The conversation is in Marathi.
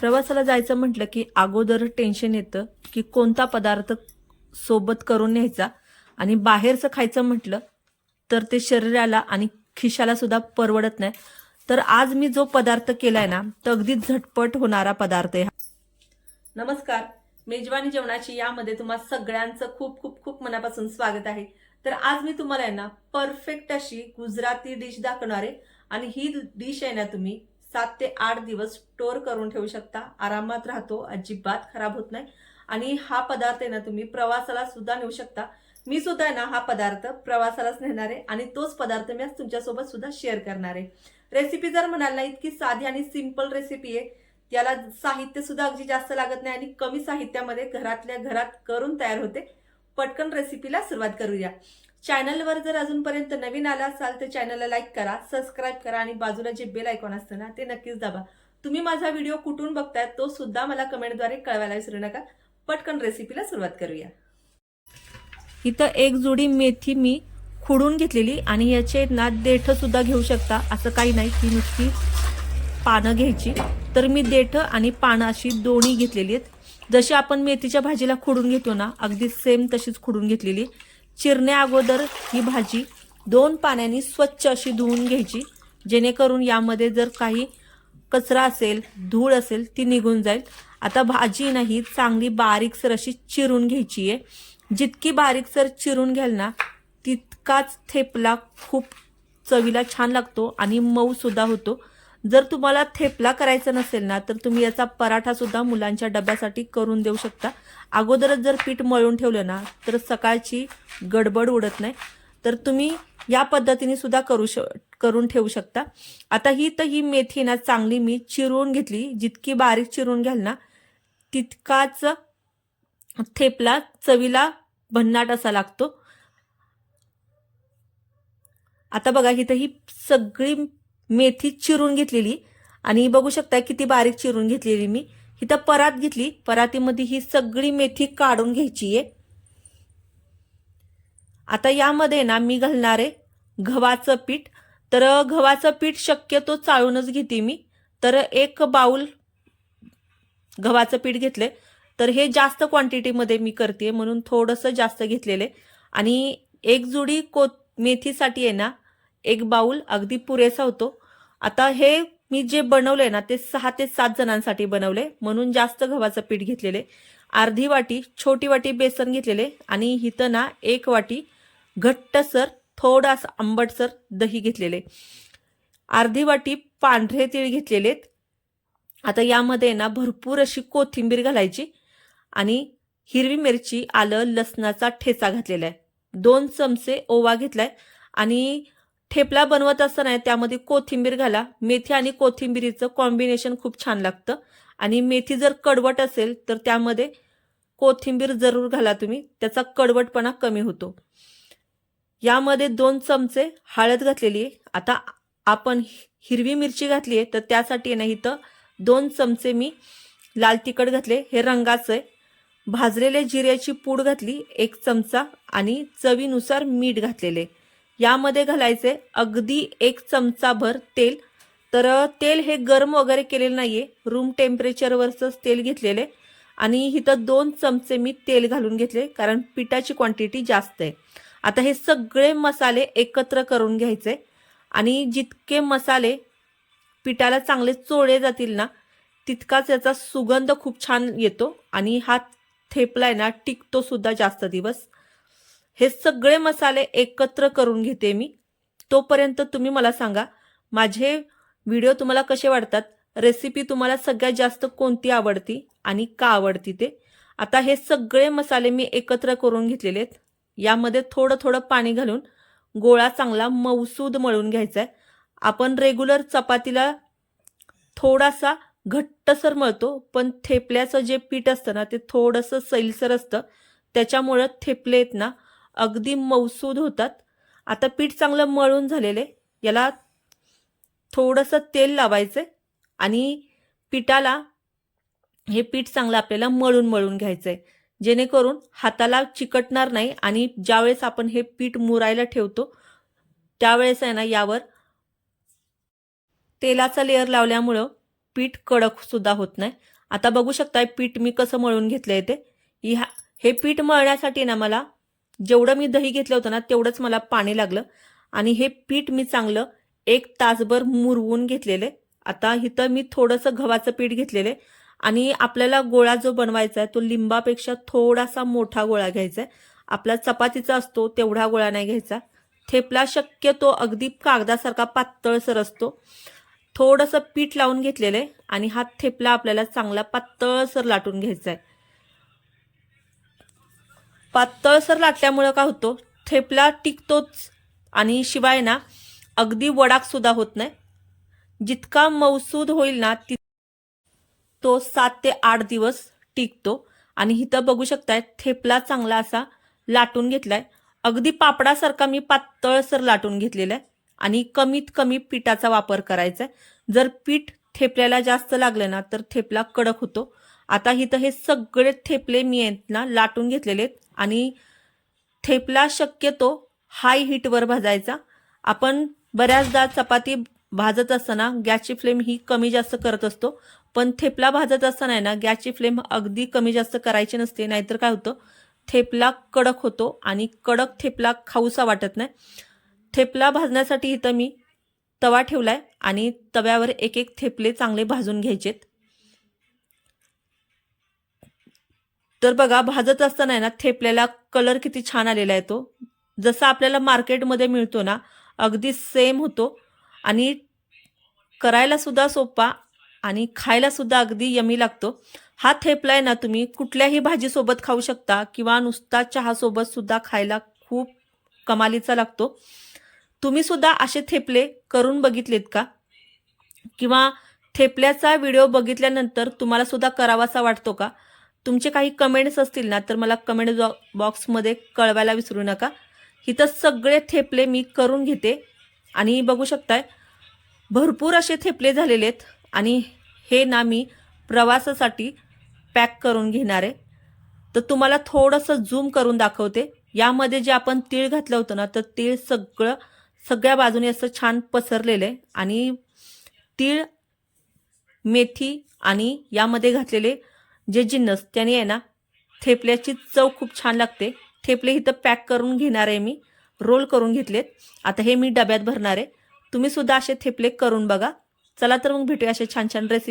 प्रवासाला जायचं म्हटलं की अगोदर टेन्शन येतं की कोणता पदार्थ सोबत करून न्यायचा आणि बाहेरचं खायचं म्हटलं तर ते शरीराला आणि खिशाला सुद्धा परवडत नाही. तर आज मी जो पदार्थ केलाय ना तो अगदी झटपट होणारा पदार्थ आहे नमस्कार मेजवानी जेवणाची यामध्ये तुम्हा सगळ्यांचं खूप खूप खूप मनापासून स्वागत आहे. तर आज मी तुम्हाला आहे ना परफेक्ट अशी गुजराती डिश दाखवणार आहे. आणि ही डिश आहे ना तुम्ही सात ते आठ दिवस स्टोअर करून ठेवू शकता. आरामात राहतो अजिबात खराब होत नाही. आणि हा पदार्थ आहे ना तुम्ही प्रवासाला सुद्धा नेऊ शकता. मी सुद्धा आहे ना हा पदार्थ प्रवासालाच नेणार आहे आणि तोच पदार्थ मी आज तुमच्यासोबत सुद्धा शेअर करणार आहे. रेसिपी जर म्हणाल ना इतकी साधी आणि सिंपल रेसिपी आहे. त्याला साहित्य सुद्धा अगदी जास्त लागत नाही आणि कमी साहित्यामध्ये घरातल्या घरात करून तयार होते. पटकन रेसिपीला सुरुवात करूया. चॅनलवर जर अजूनपर्यंत नवीन आला असाल तर चॅनलला लाईक करा सबस्क्राईब करा आणि बाजूला जे बेल आयकॉन असतं ना ते नक्कीच दाबा. तुम्ही माझा व्हिडिओ कुठून बघताय तो सुद्धा मला कमेंटद्वारे कळवायला विसरू नका. पटकन रेसिपीला सुरुवात करूया. इथं एक जुडी मेथी मी खुडून घेतलेली आणि याचे ना देठ सुद्धा घेऊ शकता असं काही नाही. ती नुसती पानं घ्यायची. तर मी देठ आणि पानं अशी दोन्ही घेतलेली आहेत. जशी आपण मेथीच्या भाजीला खुडून घेतो ना अगदी सेम तशीच खुडून घेतलेली. चिरण्या अगोदर ही भाजी दोन पाण्याने स्वच्छ अशी धुवून घ्यायची. जेणेकरून यामध्ये जर काही कचरा असेल धूळ असेल ती निघून जाईल. आता भाजी नाही चांगली बारीकसर अशी चिरून घ्यायची आहे. जितकी बारीकसर चिरून घ्याल ना तितकाच थेपला खूप चवीला छान लागतो आणि मऊसुद्धा होतो. जर तुम्हाला थेपला करायचा नसेल ना तर तुम्ही याचा पराठा सुद्धा मुलांच्या डब्यासाठी करून देऊ शकता. अगोदरच जर पीठ मळून ठेवलं ना तर सकाळची गडबड उडत नाही. तर तुम्ही या पद्धतीने सुद्धा करू श करून ठेवू शकता. आता ही तर ही मेथी ना चांगली मी चिरून घेतली. जितकी बारीक चिरून घ्याल ना तितकाच थेपला चवीला भन्नाट असा लागतो. आता बघा इथं ही सगळी मेथी चिरून घेतलेली. आणि बघू शकता किती बारीक चिरून घेतलेली मी. इथं परात घेतली. परातीमध्ये ही सगळी मेथी काढून घ्यायची आहे आता यामध्ये ना मी घालणार आहे गव्हाचं पीठ. तर गव्हाचं पीठ शक्यतो चाळूनच घेते मी. तर एक बाऊल गव्हाचं पीठ घेतले. तर हे जास्त क्वांटिटीमध्ये मी करते म्हणून थोडंसं जास्त घेतलेलं आहे. आणि एक जुडी को मेथीसाठी आहे ना एक बाऊल अगदी पुरेसा होतो. आता हे मी जे बनवले ना ते सहा ते सात जणांसाठी बनवले म्हणून जास्त गव्हाचं पीठ घेतलेले. अर्धी वाटी छोटी वाटी बेसन घेतलेले आणि इथं ना एक वाटी घट्टसर थोडासा आंबटसर दही घेतलेले. अर्धी वाटी पांढरे तीळ घेतलेले आता यामध्ये ना भरपूर अशी कोथिंबीर घालायची आणि हिरवी मिरची आलं लसणाचा ठेचा घातलेला आहे. दोन चमचे ओवा घेतलाय आणि ठेपला बनवत असताना त्यामध्ये कोथिंबीर घाला. मेथी आणि कोथिंबीरीचं कॉम्बिनेशन खूप छान लागतं. आणि मेथी जर कडवट असेल तर त्यामध्ये कोथिंबीर जरूर घाला तुम्ही. त्याचा कडवटपणा कमी होतो. यामध्ये दोन चमचे हळद घातलेली आहे. आता आपण हिरवी मिरची घातली आहे तर त्यासाठी ना इथं दोन चमचे मी लाल तिखट घातले. हे रंगाचं आहे. भाजलेले जिऱ्याची पूड घातली एक चमचा आणि चवीनुसार मीठ घातलेले. यामध्ये घालायचे अगदी एक चमचाभर तेल. तर तेल हे गरम वगैरे केलेलं नाहीये. रूम टेम्परेचरवरचंच तेल घेतलेले. आणि इथं दोन चमचे मी तेल घालून घेतले कारण पिठाची क्वांटिटी जास्त आहे. आता हे सगळे मसाले एकत्र करून घ्यायचे. आणि जितके मसाले पिठाला चांगले चोळे जातील ना तितकाच याचा सुगंध खूप छान येतो. आणि हा थेपलाय ना टिकतो सुद्धा जास्त दिवस. हे सगळे मसाले एकत्र करून घेते मी. तोपर्यंत तुम्ही मला सांगा माझे व्हिडिओ तुम्हाला कसे वाटतात? रेसिपी तुम्हाला सगळ्यात जास्त कोणती आवडती आणि का आवडती ते? आता हे सगळे मसाले मी एकत्र करून घेतलेले आहेत. यामध्ये थोडं थोडं पाणी घालून गोळा चांगला मऊसूद मळून घ्यायचा आहे. आपण रेग्युलर चपातीला थोडासा घट्टसर मळतो पण थेपल्याचं जे पीठ असतं ना ते थोडंसं सैलसर असतं. त्याच्यामुळं थेपले आहेत ना अगदी मौसूद होतात. आता पीठ चांगलं मळून झालेले. याला थोडंसं तेल लावायचं आणि पिठाला हे पीठ चांगलं आपल्याला मळून मळून घ्यायचं आहे जेणेकरून हाताला चिकटणार नाही आणि ज्यावेळेस आपण हे पीठ मुरायला ठेवतो त्यावेळेस आहे ना यावर तेलाचा लेअर लावल्यामुळं पीठ कडक सुद्धा होत नाही. आता बघू शकताय पीठ मी कसं मळून घेतलंय ते. ह्या हे पीठ मळण्यासाठी ना मला जेवढं मी दही घेतलं होतं ना तेवढंच मला पाणी लागलं. आणि हे पीठ मी चांगलं एक तासभर मुरवून घेतलेले आता इथं मी थोडंसं गव्हाचं पीठ घेतलेलं आहे. आणि आपल्याला गोळा जो बनवायचा आहे तो लिंबापेक्षा थोडासा मोठा गोळा घ्यायचा आहे. आपला चपातीचा असतो तेवढा गोळा नाही घ्यायचा. थेपला शक्यतो अगदी कागदासारखा पातळसर असतो. थोडंसं पीठ लावून घेतलेलं आहे. आणि हा थेपला आपल्याला चांगला पातळसर लाटून घ्यायचा आहे. पातळसर लाटल्यामुळं काय होतो? थेपला टिकतोच. आणि शिवाय ना अगदी वडाक सुद्धा होत नाही. जितका मौसूद होईल ना तित तो सात ते आठ दिवस टिकतो. आणि इथं बघू शकताय थेपला चांगला असा लाटून घेतलाय. अगदी पापडासारखा मी पातळसर लाटून घेतलेला आहे. आणि कमीत कमी पिठाचा वापर करायचा आहे. जर पीठ थेपल्याला जास्त लागलं ना तर थेपला कडक होतो. आता इथं हे सगळे थेपले मी आहेत ना लाटून घेतलेले आहेत. आणि थेपला शक्यतो हाय हीटवर भाजायचा. आपण बऱ्याचदा चपाती भाजत असताना गॅसची फ्लेम ही कमी जास्त करत असतो. पण थेपला भाजत असताना आहे ना गॅसची फ्लेम अगदी कमी जास्त करायची नसते नाहीतर काय होतं? थेपला कडक होतो आणि कडक थेपला खाऊसा वाटत नाही. थेपला भाजण्यासाठी इथं मी तवा ठेवला आहे आणि तव्यावर एक एक थेपले चांगले भाजून घ्यायचेत. तर बघा भाजत असताना आहे ना थेपल्याला कलर किती छान आलेला आहे तो. जसा आपल्याला मार्केटमध्ये मिळतो ना अगदी सेम होतो. आणि करायला सुद्धा सोपा आणि खायला सुद्धा अगदी यमी लागतो. हा थेपला आहे ना तुम्ही कुठल्याही भाजीसोबत खाऊ शकता किंवा नुसता चहासोबत सुद्धा खायला खूप कमालीचा लागतो. तुम्ही सुद्धा असे थेपले करून बघितलेत का? किंवा थेपल्याचा व्हिडिओ बघितल्यानंतर तुम्हाला सुद्धा करावासा वाटतो का? तुमचे काही कमेंट्स असतील ना तर मला कमेंट बॉक्समध्ये कळवायला विसरू नका. इथं सगळे थेपले मी करून घेते. आणि बघू शकताय भरपूर असे थेपले झालेले आहेत. आणि हे ना मी प्रवासासाठी पॅक करून घेणार आहे. तर तुम्हाला थोडंसं झूम करून दाखवते. यामध्ये जे आपण तीळ घातलं होतं ना तर तीळ सगळं सगळ्या बाजूने असं छान पसरलेलं आहे. आणि तीळ मेथी आणि यामध्ये घातलेले जे जिन्नस त्याने आहे ना थेपल्याची चव खूप छान लागते. थेपले इथं पॅक करून घेणार आहे मी. रोल करून घेतलेत. आता हे मी डब्यात भरणार आहे. तुम्ही सुद्धा असे थेपले करून बघा. चला तर मग भेटूया असे छान छान रेसिपी